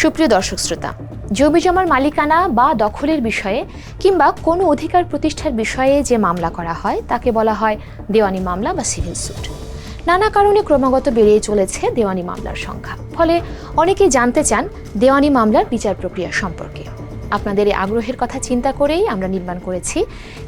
সুপ্রিয় দর্শক শ্রোতা জমিজমার মালিকানা বা দখলের বিষয়ে কিংবা কোনো অধিকার প্রতিষ্ঠার বিষয়ে যে মামলা করা হয়, তাকে বলা হয় দেওয়ানি মামলা বা সিভিল স্যুট নানা কারণে ক্রমাগত বেড়েই চলেছে দেওয়ানি মামলার সংখ্যা। ফলে অনেকেই জানতে চান দেওয়ানি মামলার বিচার প্রক্রিয়া সম্পর্কে। আপনাদের এই আগ্রহের কথা চিন্তা করেই আমরা নির্মাণ করেছি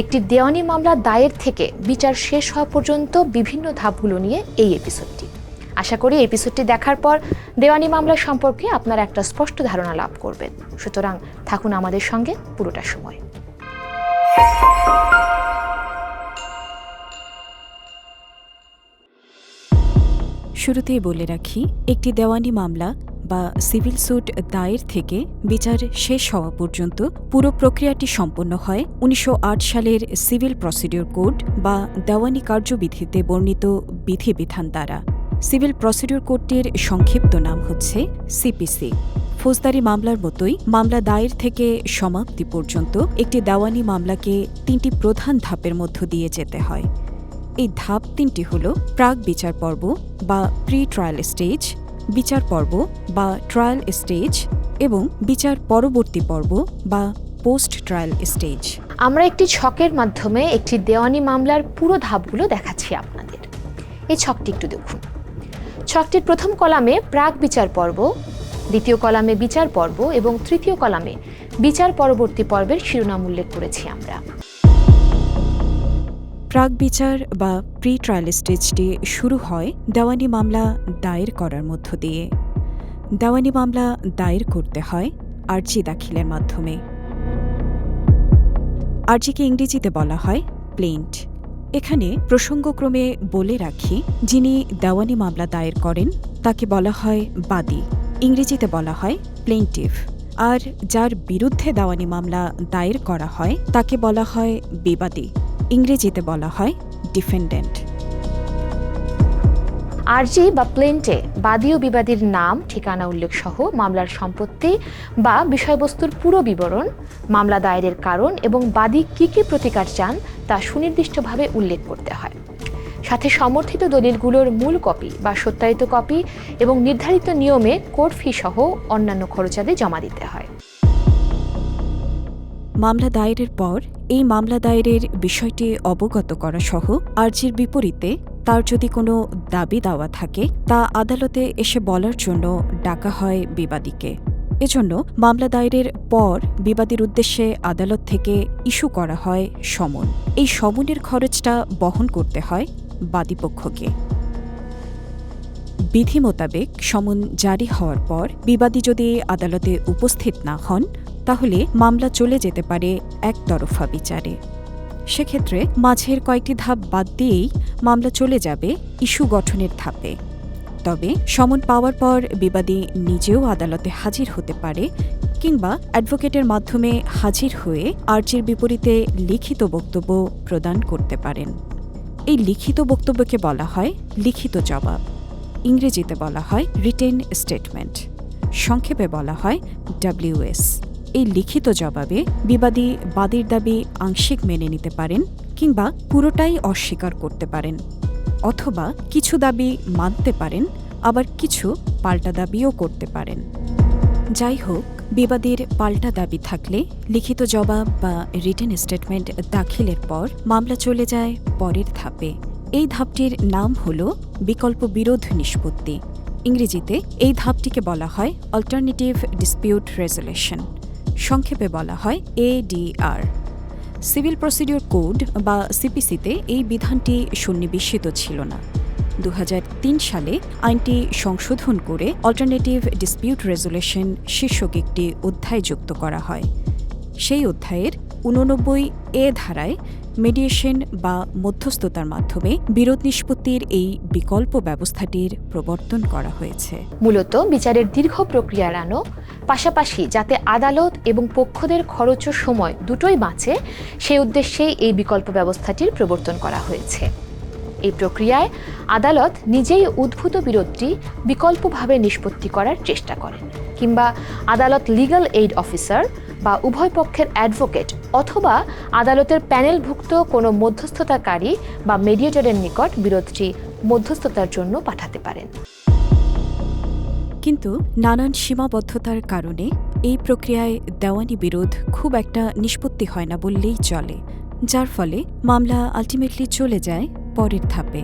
একটি দেওয়ানি মামলা দায়ের থেকে বিচার শেষ হওয়া পর্যন্ত বিভিন্ন ধাপগুলো নিয়ে এই এপিসোডটি আশা করি এপিসোডটি দেখার পর দেওয়ানি মামলা সম্পর্কে আপনারা একটা স্পষ্ট ধারণা লাভ করবেন। সুতরাং থাকুন আমাদের সঙ্গে পুরোটা সময়। শুরুতেই বলে রাখি, একটি দেওয়ানি মামলা বা সিভিল স্যুট দায়ের থেকে বিচার শেষ হওয়া পর্যন্ত পুরো প্রক্রিয়াটি সম্পন্ন হয় উনিশশো আট সালের সিভিল প্রসিডিওর কোড বা দেওয়ানি কার্যবিধিতে বর্ণিত বিধিবিধান দ্বারা। সিভিল প্রসিডিউর কোডটির সংক্ষিপ্ত নাম হচ্ছে সিপিসি ফৌজদারি মামলার মতোই মামলা দায়ের থেকে সমাপ্তি পর্যন্ত একটি দেওয়ানি মামলাকে তিনটি প্রধান ধাপের মধ্য দিয়ে যেতে হয়। এই ধাপ তিনটি হল প্রাক বিচার পর্ব বা প্রি ট্রায়াল স্টেজ বিচার পর্ব বা ট্রায়াল স্টেজ এবং বিচার পরবর্তী পর্ব বা পোস্ট ট্রায়াল স্টেজ আমরা একটি ছকের মাধ্যমে একটি দেওয়ানি মামলার পুরো ধাপগুলো দেখাচ্ছি আপনাদের। এই ছকটি একটু দেখুন। ছকটির প্রথম কলামে প্রাক বিচার পর্ব, দ্বিতীয় কলামে বিচার পর্ব এবং তৃতীয় কলামে বিচার পরবর্তী পর্বের শিরোনাম উল্লেখ করেছি আমরা। প্রাক বিচার বা প্রি ট্রায়াল স্টেজটি শুরু হয় দেওয়ানি মামলা দায়ের করার মধ্য দিয়ে। দেওয়ানি মামলা দায়ের করতে হয় আর্জি দাখিলের মাধ্যমে। আর্জিকে ইংরেজিতে বলা হয় প্লেন্ট। এখানে প্রসঙ্গক্রমে বলে রাখি, যিনি দেওয়ানি মামলা দায়ের করেন, তাকে বলা হয় বাদী। ইংরেজিতে বলা হয় প্লেন্টিভ আর যার বিরুদ্ধে দেওয়ানি মামলা দায়ের করা হয়, তাকে বলা হয় বিবাদী। ইংরেজিতে বলা হয় ডিফেন্ডেন্ট আরজি বা প্লেন্টে বাদী ও বিবাদীর নাম, ঠিকানা উল্লেখ সহ মামলার সম্পত্তি বা বিষয়বস্তুর পুরো বিবরণ, মামলা দায়েরের কারণ এবং বাদী কী কী প্রতিকার চান তা সুনির্দিষ্টভাবে উল্লেখ করতে হয়। সাথে সমর্থিত দলিলগুলোর মূল কপি বা সত্যায়িত কপি এবং নির্ধারিত নিয়মে কোর্ট ফি সহ অন্যান্য খরচাদি জমা দিতে হয়। মামলা দায়েরের পর এই মামলা দায়েরের বিষয়টি অবগত করা সহ আর্জির বিপরীতে তার যদি কোনো দাবি দাওয়া থাকে, তা আদালতে এসে বলার জন্য ডাকা হয় বিবাদীকে। এজন্য মামলা দায়েরের পর বিবাদীর উদ্দেশ্যে আদালত থেকে ইস্যু করা হয় সমন। এই সমনের খরচটা বহন করতে হয় বাদীপক্ষকে। বিধি মোতাবেক সমন জারি হওয়ার পর বিবাদী যদি আদালতে উপস্থিত না হন, তাহলে মামলা চলে যেতে পারে একতরফা বিচারে। সেক্ষেত্রে মাঝের কয়েকটি ধাপ বাদ দিয়েই মামলা চলে যাবে ইস্যু গঠনের ধাপে। তবে সমন পাওয়ার পর বিবাদী নিজেও আদালতে হাজির হতে পারে কিংবা অ্যাডভোকেটের মাধ্যমে হাজির হয়ে আর্জির বিপরীতে লিখিত বক্তব্য প্রদান করতে পারেন। এই লিখিত বক্তব্যকে বলা হয় লিখিত জবাব। ইংরেজিতে বলা হয় রিটেন স্টেটমেন্ট সংক্ষেপে বলা হয় ডাব্লিউএস এই লিখিত জবাবে বিবাদী বাদীর দাবি আংশিক মেনে নিতে পারেন কিংবা পুরোটাই অস্বীকার করতে পারেন। অথবা কিছু দাবি মানতে পারেন, আবার কিছু পাল্টা দাবিও করতে পারেন। যাই হোক, বিবাদীর পাল্টা দাবি থাকলে লিখিত জবাব বা রিটেন স্টেটমেন্ট দাখিলের পর মামলা চলে যায় পরের ধাপে। এই ধাপটির নাম হল বিকল্প বিরোধ নিষ্পত্তি। ইংরেজিতে এই ধাপটিকে বলা হয় অল্টারনেটিভ ডিসপিউট রেজলিউশন সংক্ষেপে বলা হয় এডিআর সিভিল প্রসিডিওর কোড বা সিপিসিতে এই বিধানটি সন্নিবেশিত ছিল না। দু হাজার তিন সালে আইনটি সংশোধন করে অল্টারনেটিভ ডিসপিউট রেজলিউশন শীর্ষক একটি অধ্যায় যুক্ত করা হয়। সেই অধ্যায়ের উননব্বই এ ধারায় মেডিয়েশন বা মধ্যস্থতার মাধ্যমে বিরোধ নিষ্পত্তির এই বিকল্প ব্যবস্থাটির প্রবর্তন করা হয়েছে। মূলত বিচারের দীর্ঘ প্রক্রিয়া এড়ানো পাশাপাশি যাতে আদালত এবং পক্ষদের খরচ ও সময় দুটোই বাঁচে, সেই উদ্দেশ্যে এই বিকল্প ব্যবস্থাটির প্রবর্তন করা হয়েছে। এই প্রক্রিয়ায় আদালত নিজেই উদ্ভূত বিরোধটি বিকল্পভাবে নিষ্পত্তি করার চেষ্টা করেন, কিংবা আদালত লিগ্যাল এইড অফিসার বা উভয় পক্ষের অ্যাডভোকেট অথবা আদালতের প্যানেলভুক্ত কোনো মধ্যস্থতাকারী বা মেডিয়েটরের নিকট বিরোধটি মধ্যস্থতার জন্য পাঠাতে পারেন। কিন্তু নানান সীমাবদ্ধতার কারণে এই প্রক্রিয়ায় দেওয়ানি বিরোধ খুব একটা নিষ্পত্তি হয় না বললেই চলে, যার ফলে মামলা আলটিমেটলি চলে যায় পরের ধাপে।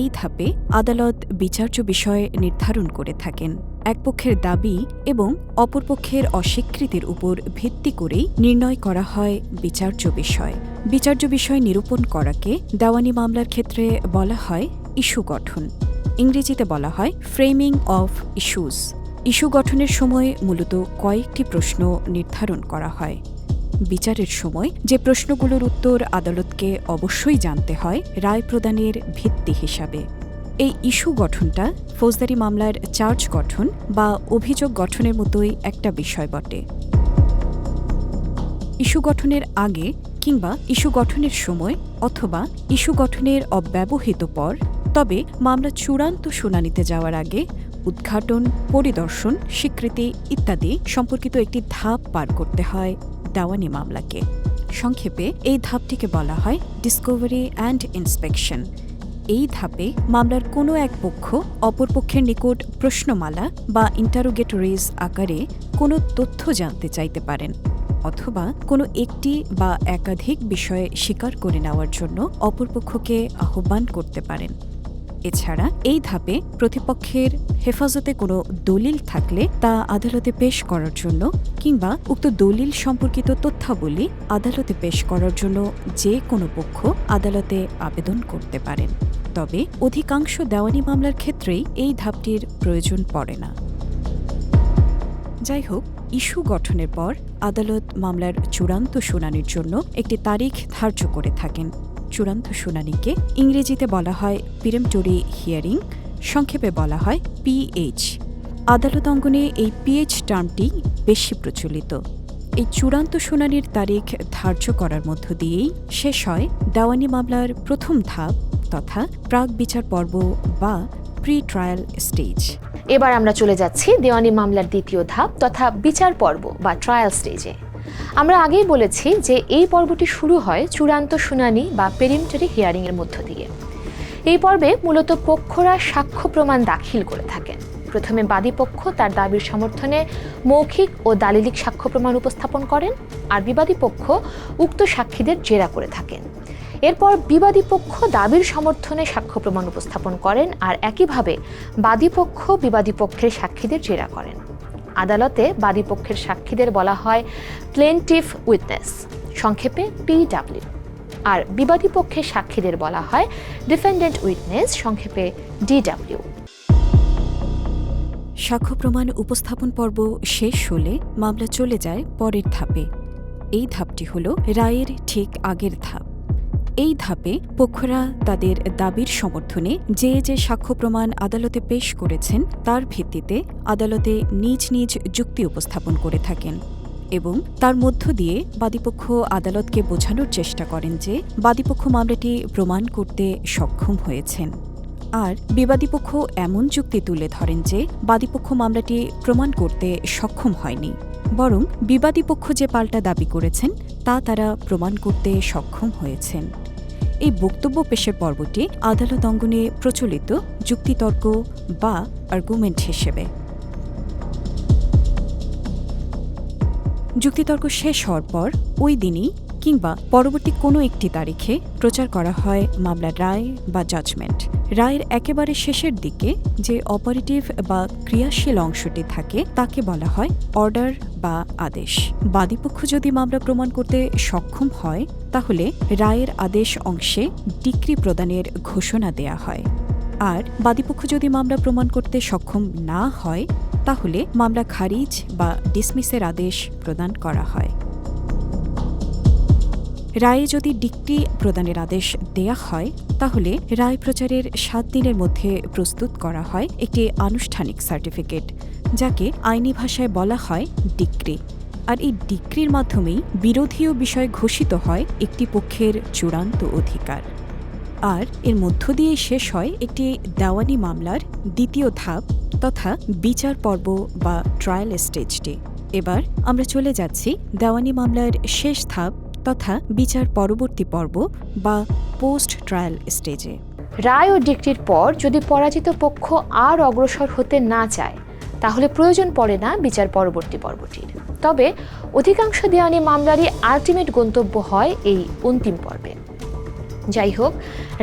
এই ধাপে আদালত বিচার্য বিষয় নির্ধারণ করে থাকেন। এক পক্ষের দাবি এবং অপরপক্ষের অস্বীকৃতির উপর ভিত্তি করেই নির্ণয় করা হয় বিচার্য বিষয়। বিচার্য বিষয় নিরূপণ করাকে দেওয়ানি মামলার ক্ষেত্রে বলা হয় ইস্যু গঠন। ইংরেজিতে বলা হয় ফ্রেমিং অফ ইস্যুস। ইস্যু গঠনের সময় মূলত কয়েকটি প্রশ্ন নির্ধারণ করা হয়। বিচারের সময় যে প্রশ্নগুলোর উত্তর আদালতকে অবশ্যই জানতে হয় রায় প্রদানের ভিত্তি হিসাবে। এই ইস্যু গঠনটা ফৌজদারি মামলার চার্জ গঠন বা অভিযোগ গঠনের মতোই একটা বিষয় বটে। ইস্যু গঠনের আগে কিংবা ইস্যু গঠনের সময় অথবা ইস্যু গঠনের অব্যবহিত পর, তবে মামলা চূড়ান্ত শুনানিতে যাওয়ার আগে উদ্ঘাটন, পরিদর্শন, স্বীকৃতি ইত্যাদি সম্পর্কিত একটি ধাপ পার করতে হয় দেওয়ানি মামলাকে। সংক্ষেপে, এই ধাপটিকে বলা হয় ডিসকভারি অ্যান্ড ইন্সপেকশন এই ধাপে মামলার কোনো এক পক্ষ অপর পক্ষের নিকট প্রশ্নমালা বা ইন্টারোগেটরিজ আকারে কোনো তথ্য জানতে চাইতে পারেন, অথবা কোনো একটি বা একাধিক বিষয়ে স্বীকার করে নেওয়ার জন্য অপরপক্ষকে আহ্বান করতে পারেন। এছাড়া এই ধাপে প্রতিপক্ষের হেফাজতে কোনো দলিল থাকলে তা আদালতে পেশ করার জন্য কিংবা উক্ত দলিল সম্পর্কিত তথ্যাবলী আদালতে পেশ করার জন্য যে কোনো পক্ষ আদালতে আবেদন করতে পারেন। তবে অধিকাংশ দেওয়ানি মামলার ক্ষেত্রেই এই ধাপটির প্রয়োজন পড়ে না। যাই হোক, ইস্যু গঠনের পর আদালত মামলার চূড়ান্ত শুনানির জন্য একটি তারিখ ধার্য করে থাকেন। চূড়ান্ত শুনানিকে ইংরেজিতে বলা হয় পিরেমটোরি হিয়ারিং, সংক্ষেপে বলা হয় পিএইচ। আদালত অঙ্গনে এই পিএইচ টার্মটি বেশি প্রচলিত। এই চূড়ান্ত শুনানির তারিখ ধার্য করার মধ্য দিয়েই শেষ হয় দেওয়ানি মামলার প্রথম ধাপ তথা প্রাক বিচার পর্ব বা প্রি ট্রায়াল স্টেজ। এবার আমরা চলে যাচ্ছি দেওয়ানি মামলার দ্বিতীয় ধাপ তথা বিচার পর্ব বা ট্রায়াল স্টেজে। আমরা আগেই বলেছি যে এই পর্বটি শুরু হয় চূড়ান্ত শুনানি বা পেরিমটারি হিয়ারিং এর মধ্য দিয়ে। এই পর্বে মূলত পক্ষরা সাক্ষ্য প্রমাণ দাখিল করে থাকেন প্রথমে বাদী পক্ষ তার দাবির সমর্থনে মৌখিক ও দালিলিক সাক্ষ্য প্রমাণ উপস্থাপন করেন আর বিবাদী পক্ষ উক্ত সাক্ষীদের জেরা করে থাকেন। এরপর বিবাদী পক্ষ দাবির সমর্থনে সাক্ষ্য প্রমাণ উপস্থাপন করেন আর একইভাবে বাদী পক্ষ বিবাদী পক্ষের সাক্ষীদের জেরা করেন। আদালতে বাদী পক্ষের সাক্ষীদের বলা হয় প্লেন্টিফ উইটনেস সংক্ষেপে পিডাব্লিউ আর বিবাদী পক্ষের সাক্ষীদের বলা হয় ডিফেন্ডেন্ট উইটনেস সংক্ষেপে ডিডাব্লিউ সাক্ষ্য প্রমাণ উপস্থাপন পর্ব শেষ হলে মামলা চলে যায় পরের ধাপে। এই ধাপটি হল রায়ের ঠিক আগের ধাপ। এই ধাপে পক্ষরা তাদের দাবির সমর্থনে যে যে সাক্ষ্য প্রমাণ আদালতে পেশ করেছেন, তার ভিত্তিতে আদালতে নিজ নিজ যুক্তি উপস্থাপন করে থাকেন এবং তার মধ্য দিয়ে বাদীপক্ষ আদালতকে বোঝানোর চেষ্টা করেন যে বাদীপক্ষ মামলাটি প্রমাণ করতে সক্ষম হয়েছেন। আর বিবাদীপক্ষ এমন যুক্তি তুলে ধরেন যে বাদীপক্ষ মামলাটি প্রমাণ করতে সক্ষম হয়নি। বরং বিবাদীপক্ষ যে পাল্টা দাবি করেছেন, তা তারা প্রমাণ করতে সক্ষম হয়েছেন। বক্তব্য পেশের পর্বটি আদালত অঙ্গনে প্রচলিত যুক্তিতর্ক বা আর্গুমেন্ট হিসেবে। যুক্তিতর্ক শেষ হওয়ার পর ওই দিনই কিংবা পরবর্তী কোনো একটি তারিখে প্রচার করা হয় মামলার রায় বা জাজমেন্ট রায়ের একেবারে শেষের দিকে যে অপারেটিভ বা ক্রিয়াশীল অংশটি থাকে, তাকে বলা হয় অর্ডার বা আদেশ। বাদীপক্ষ যদি মামলা প্রমাণ করতে সক্ষম হয়, তাহলে রায়ের আদেশ অংশে ডিক্রি প্রদানের ঘোষণা দেয়া হয়। আর বাদীপক্ষ যদি মামলা প্রমাণ করতে সক্ষম না হয়, তাহলে মামলা খারিজ বা ডিসমিসের আদেশ প্রদান করা হয়। রায়ে যদি ডিক্রি প্রদানের আদেশ দেয়া হয়, তাহলে রায় প্রচারের সাত দিনের মধ্যে প্রস্তুত করা হয় একটি আনুষ্ঠানিক সার্টিফিকেট, যাকে আইনি ভাষায় বলা হয় ডিক্রি। আর এই ডিক্রির মাধ্যমেই বিরোধীয় বিষয় ঘোষিত হয় একটি পক্ষের চূড়ান্ত অধিকার। আর এর মধ্য দিয়ে শেষ হয় একটি দেওয়ানি মামলার দ্বিতীয় ধাপ তথা বিচার পর্ব বা ট্রায়াল স্টেজটি এবার আমরা চলে যাচ্ছি দেওয়ানি মামলার শেষ ধাপ তথা বিচার পরবর্তী পর্ব বা পোস্ট ট্রায়াল স্টেজে। রায় ও ডিক্রির পর যদি পরাজিত পক্ষ আর অগ্রসর হতে না চায়, তাহলে প্রয়োজন পড়ে না বিচার পরবর্তী পর্বটির। তবে অধিকাংশ দেওয়ানি মামলারই আলটিমেট গন্তব্য হয় এই অন্তিম পর্বে। যাই হোক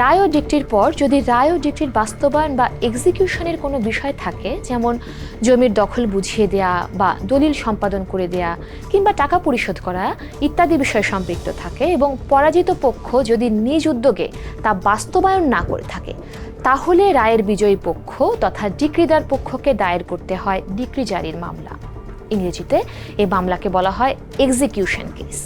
রায় ও ডিক্রির পর যদি রায় ও ডিক্রির বাস্তবায়ন বা এক্সিকিউশনের কোনো বিষয় থাকে, যেমন জমির দখল বুঝিয়ে দেয়া বা দলিল সম্পাদন করে দেয়া কিংবা টাকা পরিশোধ করা, ইত্যাদি বিষয় সম্পৃক্ত থাকে এবং পরাজিত পক্ষ যদি নিজ উদ্যোগে তা বাস্তবায়ন না করে থাকে, তাহলে রায়ের বিজয়ী পক্ষ তথা ডিক্রিদার পক্ষকে দায়ের করতে হয় ডিক্রি জারির মামলা। ইংরেজিতে এই মামলাকে বলা হয় এক্সিকিউশন কেস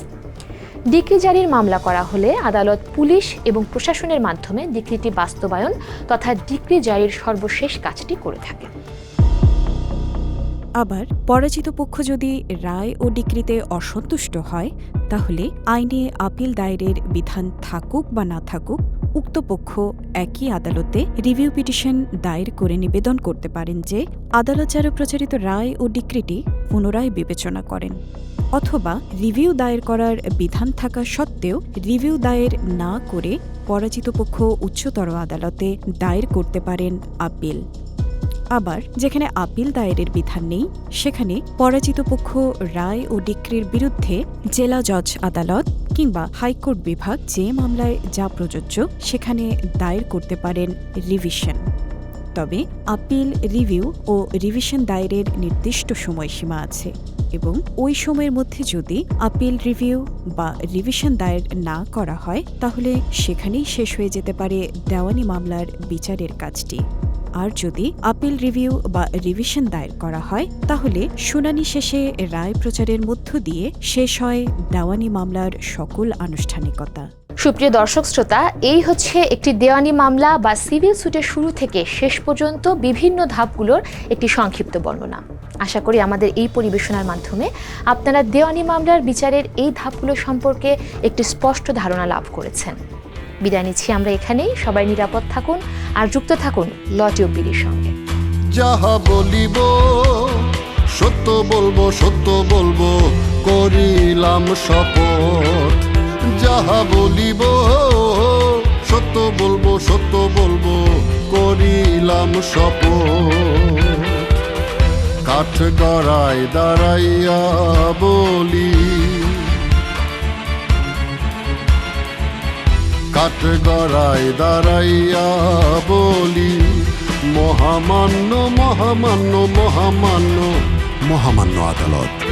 ডিক্রি জারির মামলা করা হলে আদালত পুলিশ এবং প্রশাসনের মাধ্যমে ডিক্রিটি বাস্তবায়ন তথা ডিক্রি জারির সর্বশেষ কাজটি করে থাকে। আবার পরাজিত পক্ষ যদি রায় ও ডিক্রিতে অসন্তুষ্ট হয়, তাহলে আইনে আপিল দায়েরের বিধান থাকুক বা না থাকুক, উক্ত পক্ষ একই আদালতে রিভিউ পিটিশন দায়ের করে নিবেদন করতে পারেন যে আদালত যারা প্রচারিত রায় ও ডিক্রিটি পুনরায় বিবেচনা করেন। অথবা রিভিউ দায়ের করার বিধান থাকা সত্ত্বেও রিভিউ দায়ের না করে পরাজিত পক্ষ উচ্চতর আদালতে দায়ের করতে পারেন আপিল। আবার যেখানে আপিল দায়েরের বিধান নেই, সেখানে পরাজিত পক্ষ রায় ও ডিক্রির বিরুদ্ধে জেলা জজ আদালত কিংবা হাইকোর্ট বিভাগ যে মামলায় যা প্রযোজ্য, সেখানে দায়ের করতে পারেন রিভিশন। তবে আপিল, রিভিউ ও রিভিশন দায়েরের নির্দিষ্ট সময়সীমা আছে। এবং ওই সময়ের মধ্যে যদি আপিল রিভিউ বা রিভিশন দায়ের না করা হয়, তাহলে সেখানেই শেষ হয়ে যেতে পারে দেওয়ানি মামলার বিচারের কাজটি। আর যদি আপিল রিভিউ বা রিভিশন দায়ের করা হয়, তাহলে শুনানি শেষে রায় প্রচারের মধ্য দিয়ে শেষ হয় দেওয়ানি মামলার সকল আনুষ্ঠানিকতা। সুপ্রিয় দর্শক শ্রোতা, এই হচ্ছে একটি দেওয়ানি মামলা বা সিভিল সুটের শুরু থেকে শেষ পর্যন্ত বিভিন্ন ধাপগুলোর একটি সংক্ষিপ্ত বর্ণনা। আশা করি আমাদের এই পরিবেশনার মাধ্যমে আপনারা দেওয়ানি মামলার বিচারের এই ধাপগুলো সম্পর্কে একটি স্পষ্ট ধারণা লাভ করেছেন। বিদায় নিচ্ছি আমরা এখানেই, সবাই নিরাপদ থাকুন আর যুক্ত থাকুন লটিও বিডির সঙ্গে। যাহা বলিব, সত্য বলব সত্য বলব, করিলাম শপথ। যাহা বলিব, সত্য বলব সত্য বলব, করিলাম শপথ। কাঠ গড়ায় দাঁড়াইয়া বলি, কাঠ গড়ায় দাঁড়াইয়া বলি, মহামান্য মহামান্য মহামান্য মহামান্য আদালত।